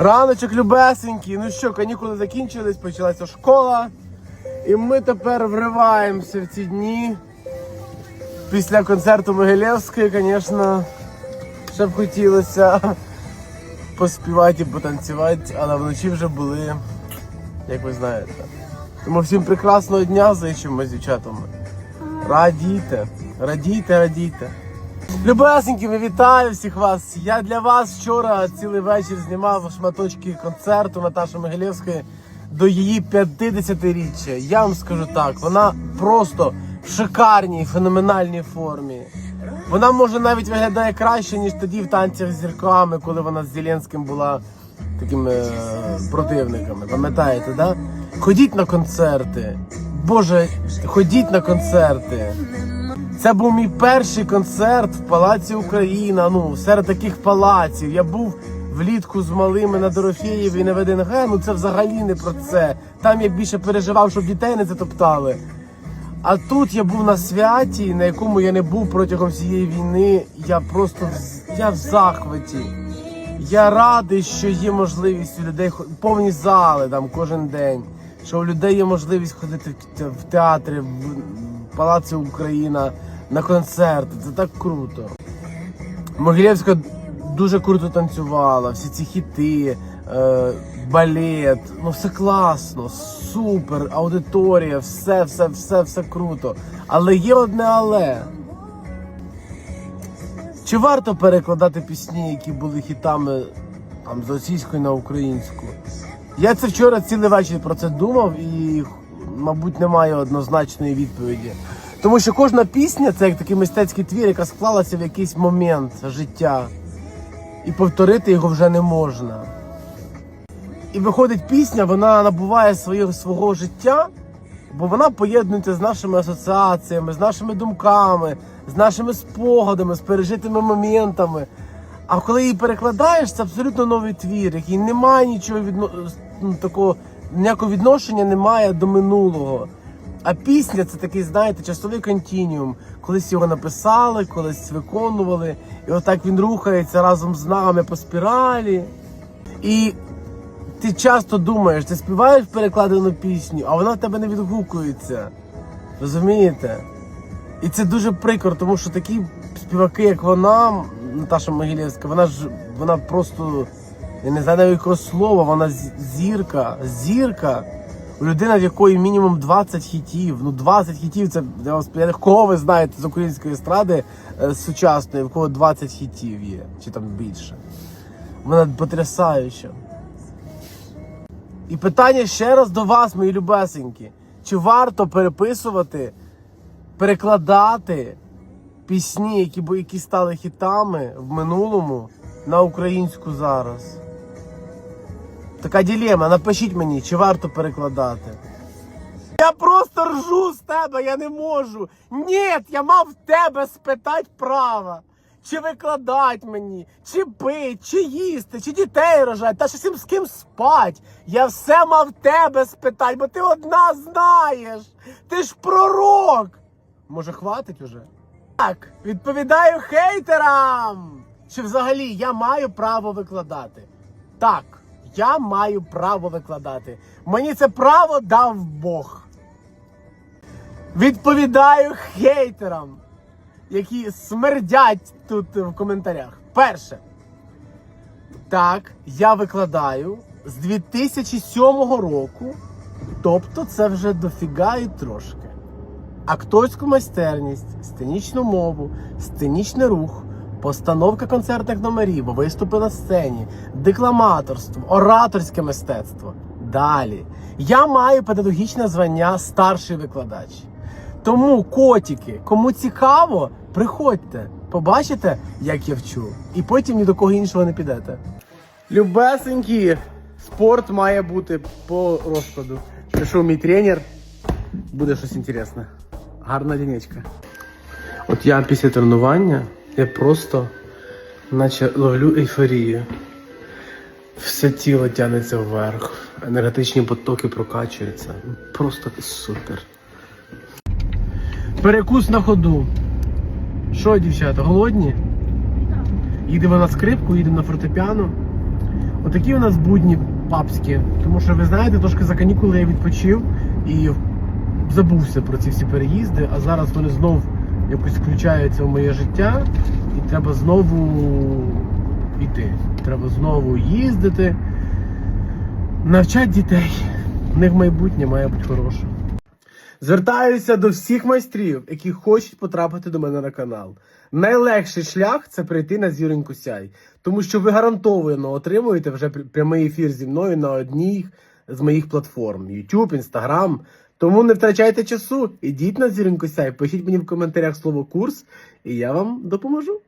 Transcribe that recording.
Раночок любесенький. Ну що, канікули закінчились, почалася школа. І ми тепер вриваємося в ці дні. Після концерту Могилєвської, звісно, ще б хотілося поспівати і потанцювати, але вночі вже були, як ви знаєте. Тому всім прекрасного дня зичимо з дівчатами. Радійте, радійте, радійте. Любесенькими, вітаю всіх вас. Я для вас вчора цілий вечір знімав шматочки концерту Наташі Могилєвської до її 50-річчя. Я вам скажу так, вона просто в шикарній, феноменальній формі. Вона може навіть виглядає краще, ніж тоді в танцях з зірками, коли вона з Зеленським була такими е, противниками. Пам'ятаєте, да? Ходіть на концерти. Боже, ходіть на концерти. Це був мій перший концерт в Палаці Україна. Ну, серед таких палаців. Я був влітку з малими на Дорофєєві на ВДНГ. Ну це взагалі не про це. Там я більше переживав, щоб дітей не затоптали. А тут я був на святі, на якому я не був протягом всієї війни. Я просто в- я в захваті. Я радий, що є можливість у людей повні зали там кожен день. Що у людей є можливість ходити в те- театри, Палаці Україна, на концерти. Це так круто. Могилєвська дуже круто танцювала, всі ці хіти, е, балет. Ну все класно, супер, аудиторія, все, все, все, все круто. Але є одне але. Чи варто перекладати пісні, які були хітами там, з російської на українську? Я це вчора цілий вечір про це думав і, мабуть, немає однозначної відповіді. Тому що кожна пісня це як такий мистецький твір, яка склалася в якийсь момент життя. І повторити його вже не можна. І виходить пісня, вона набуває своє, свого життя, бо вона поєднується з нашими асоціаціями, з нашими думками, з нашими спогадами, з пережитими моментами. А коли її перекладаєш, це абсолютно новий твір, який не має нічого відно... ну, такого, ніякого відношення немає до минулого. А пісня це такий, знаєте, часовий континіум. Колись його написали, колись виконували, і отак він рухається разом з нами по спіралі. І ти часто думаєш, ти співаєш перекладену пісню, а вона в тебе не відгукується. Розумієте? І це дуже прикро, тому що такі співаки, як вона, Наташа Могилєвська, вона ж вона просто, я не знаю якого слова, вона зірка, зірка. Людина, в якої мінімум 20 хітів. Ну 20 хітів це я вас кого ви знаєте з української естради е, сучасної, в кого 20 хітів є, чи там більше. Вона потрясаюча. І питання ще раз до вас, мої любесенькі. Чи варто переписувати, перекладати пісні, які, які стали хітами в минулому на українську зараз? Така ділема. Напишіть мені, чи варто перекладати. Я просто ржу з тебе, я не можу. Ні, я мав в тебе спитати права. Чи викладати мені, чи пить, чи їсти, чи дітей рожати, та їм з ким спать. Я все мав тебе спитати, бо ти одна знаєш. Ти ж пророк. Може, хватить уже? Так, відповідаю хейтерам. Чи взагалі я маю право викладати? Так, я маю право викладати. Мені це право дав Бог. Відповідаю хейтерам, які смердять тут в коментарях. Перше. Так, я викладаю з 2007 року. Тобто це вже дофіга і трошки. Акторську майстерність, сценічну мову, сценічний рух, постановка концертних номерів, виступи на сцені, декламаторство, ораторське мистецтво. Далі. Я маю педагогічне звання старший викладач. Тому, котики, кому цікаво, приходьте, побачите, як я вчу, і потім ні до кого іншого не підете. Любесенькі, спорт має бути по розкладу. Прийшов мій тренер, буде щось інтересне. Гарна дінечка. От я після тренування, я просто наче ловлю ейфорію. Все тіло тягнеться вверх, енергетичні потоки прокачуються. Просто супер. Перекус на ходу. Що, дівчата, голодні? Їдемо на скрипку, їдемо на фортепіано. Отакі у нас будні папські. Тому що ви знаєте, трошки за канікули я відпочив і забувся про ці всі переїзди, а зараз вони знов якось включаються в моє життя, і треба знову йти. Треба знову їздити, навчати дітей. В них майбутнє має бути хороше. Звертаюся до всіх майстрів, які хочуть потрапити до мене на канал. Найлегший шлях це прийти на зіроньку сяй, тому що ви гарантовано отримуєте вже прямий ефір зі мною на одній з моїх платформ: YouTube, Instagram. Тому не втрачайте часу, ідіть на зіроньку сяй, пишіть мені в коментарях слово курс, і я вам допоможу.